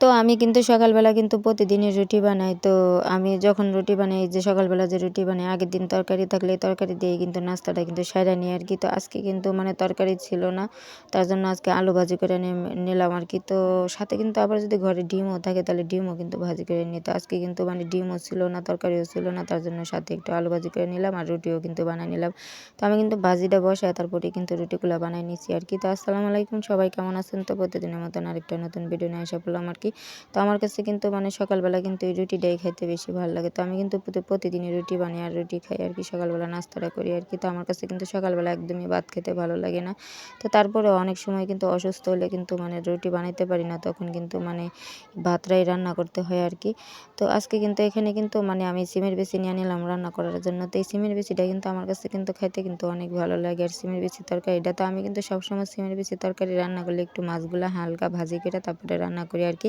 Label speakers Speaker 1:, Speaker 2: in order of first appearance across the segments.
Speaker 1: তো আমি কিন্তু সকালবেলা কিন্তু প্রতিদিনই রুটি বানাই। তো আমি যখন রুটি বানাই, যে সকালবেলা যে রুটি বানাই, আগের দিন তরকারি থাকলে তরকারি দিয়ে কিন্তু নাস্তাটা কিন্তু সেরা নিই আর কি। তো আজকে কিন্তু মানে তরকারি ছিল না, তার জন্য আজকে আলু ভাজি করে নিলাম আর কি। তো সাথে কিন্তু আবার যদি ঘরে ডিমও থাকে, তাহলে ডিমও কিন্তু ভাজি করে নিই। তো আজকে কিন্তু মানে ডিমও ছিল না, তরকারিও ছিল না, তার জন্য সাথে একটু আলু ভাজি করে নিলাম আর রুটিও কিন্তু বানিয়ে নিলাম। তো আমি কিন্তু ভাজিটা বসাই তারপরে কিন্তু রুটিগুলো বানিয়ে নিচ্ছি আর কি। তো আসসালামু আলাইকুম সবাই, কেমন আছেন? তো প্রতিদিনের মতন আরেকটা নতুন ভিডিও নিয়ে আসা বললাম আর কি। তো আমার কাছে কিন্তু মানে সকালবেলা কিন্তু এই রুটিটাই খাইতে বেশি ভালো লাগে। তো আমি কিন্তু প্রতিদিনই রুটি বানিয়ে আর রুটি খাই আর কি, সকালবেলা নাস্তাটা করি আর কি। তো আমার কাছে কিন্তু সকালবেলা একদমই ভাত খেতে ভালো লাগে না। তো তারপরে অনেক সময় কিন্তু অসুস্থ হলে কিন্তু মানে রুটি বানাইতে পারি না, তখন কিন্তু মানে ভাতটাই রান্না করতে হয় আর কি। তো আজকে কিন্তু এখানে কিন্তু মানে আমি সিমের বেশি নিয়ে নিলাম রান্না করার জন্য। তো এই সিমের বেশিটা কিন্তু আমার কাছে কিন্তু খাইতে কিন্তু অনেক ভালো লাগে। আর সিমের বেশি তরকারিটা তো আমি কিন্তু সবসময় সিমের বেশি তরকারি রান্না করলে একটু মাছগুলো হালকা ভাজি করে তারপরে রান্না করি আর কি।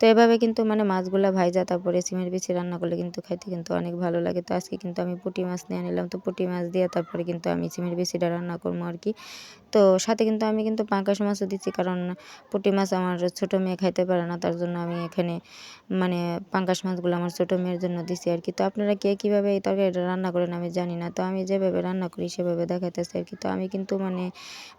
Speaker 1: তো এভাবে কিন্তু মানে মাছগুলো ভাইজা, তারপরে সিমের বিচি রান্না করলে কিন্তু খাইতে কিন্তু অনেক ভালো লাগে। তো আজকে কিন্তু আমি পুঁটি মাছ নিয়ে নিলাম। তো পুঁটি মাছ দিয়ে তারপরে কিন্তু আমি সিমের বিচিটা রান্না করব আর কি। তো সাথে কিন্তু আমি কিন্তু পাঙ্কাশ মাছও দিচ্ছি, কারণ পুঁটি মাছ আমার ছোটো মেয়ে খাইতে পারে না, তার জন্য আমি এখানে মানে পাঙ্কাশ মাছগুলো আমার ছোটো মেয়ের জন্য দিচ্ছি আর কি। তো আপনারা কে কীভাবে এই তরকারিটা রান্না করেন আমি জানি না, তো আমি যেভাবে রান্না করি সেভাবে দেখাইতেছি আর কি। তো আমি কিন্তু মানে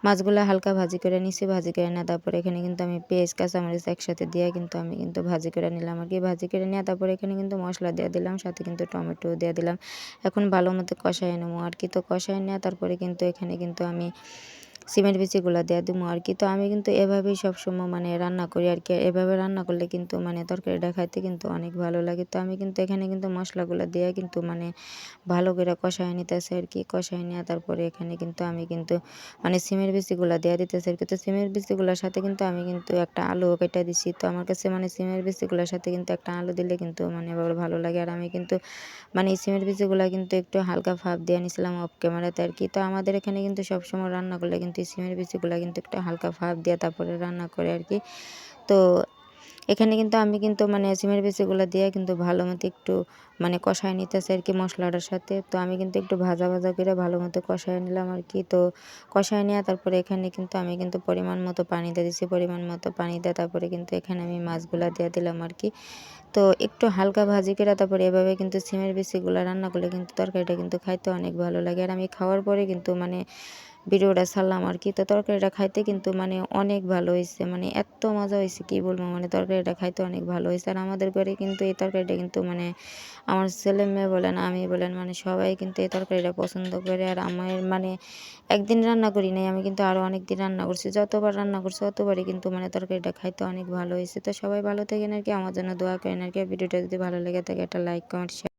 Speaker 1: মাছগুলো হালকা ভাজি করে নিছি ভাজি করে না, তারপরে এখানে কিন্তু আমি পেঁয়াজ, কাঁচামরিচ একসাথে দিয়ে কিন্তু আমি কিন্তু ভাজি করে নিলাম আর কি। ভাজি করে নিয়ে তারপরে এখানে কিন্তু মশলা দিয়ে দিলাম, সাথে কিন্তু টমেটো দিয়ে দিলাম। এখন ভালো মতো কষাই নেব আর কি। তো কষাই নেওয়া তারপরে কিন্তু এখানে কিন্তু আমি সিমেন্ট বিচিগুলো দেওয়া দিব আর কি তো আমি কিন্তু এভাবেই সবসময় মানে রান্না করি আর কি এভাবে রান্না করলে কিন্তু মানে তরকারিটা খাইতে কিন্তু অনেক ভালো লাগে। তো আমি কিন্তু এখানে কিন্তু মশলাগুলো দেওয়া কিন্তু মানে ভালো করে কষায় নিতেছে আর কি কষায় নেওয়া তারপরে এখানে কিন্তু আমি কিন্তু মানে সিমের বিচিগুলো দেওয়া দিতেছে আর কি তো সিমের বিচিগুলোর সাথে কিন্তু আমি কিন্তু একটা আলু কেটে দিছি। তো আমার কাছে মানে সিমের বিচিগুলোর সাথে কিন্তু একটা আলু দিলে কিন্তু মানে ভালো লাগে। আর আমি কিন্তু মানে সিমের বিচিগুলো কিন্তু একটু হালকা ভাব দিয়ে নিছিলাম অফ ক্যামেরাতে আর কি তো আমাদের এখানে কিন্তু সবসময় রান্না করলে কিন্তু সিমের বিচিগুলো কিন্তু একটু হালকা ভাব দিয়ে তারপরে রান্না করে আর কি। তো এখানে কিন্তু আমি কিন্তু মানে সিমের বিচিগুলো দিয়ে কিন্তু ভালো মতো একটু মানে কষায় নিতেছে আর কি মশলাটার সাথে। তো আমি কিন্তু একটু ভাজা ভাজা করে ভালো মতো কষায় নিলাম আর কি। তো কষায় নেওয়া তারপরে এখানে কিন্তু আমি কিন্তু পরিমাণ মতো পানি দিয়ে দিচ্ছি পরিমাণ মতো পানি দিয়ে তারপরে কিন্তু এখানে আমি মাছগুলো দিয়ে দিলাম আর কি। তো একটু হালকা ভাজি করে তারপরে এভাবে কিন্তু সিমের বিচিগুলো রান্না করলে কিন্তু তরকারিটা কিন্তু খাইতে অনেক ভালো লাগে। আর আমি খাওয়ার পরে কিন্তু মানে ভিডিওটা ছাড়লাম আর কি। তো তরকারিটা খাইতে কিন্তু মানে অনেক ভালো হয়েছে। মানে এত মজা হয়েছে, কি বলব? মানে তরকারিটা খাইতে অনেক ভালো হয়েছে। আর আমাদের ঘরে কিন্তু এই তরকারিটা কিন্তু মানে আমার ছেলে মেয়ে বলেন আমি বলেন মানে সবাই কিন্তু এই তরকারিটা পছন্দ করে। আর আমার মানে একদিন রান্না করি নাই, আমি কিন্তু আরও অনেক দিন রান্না করছি। যতবার রান্না করছি, ততবারই কিন্তু মানে তরকারিটা খাইতে অনেক ভালো হয়েছে। তো সবাই ভালো থাকেন আর কি। আমার জন্য দোয়া করেন আর কি। ভিডিওটা যদি ভালো লেগে থাকে একটা লাইক কমেন্ট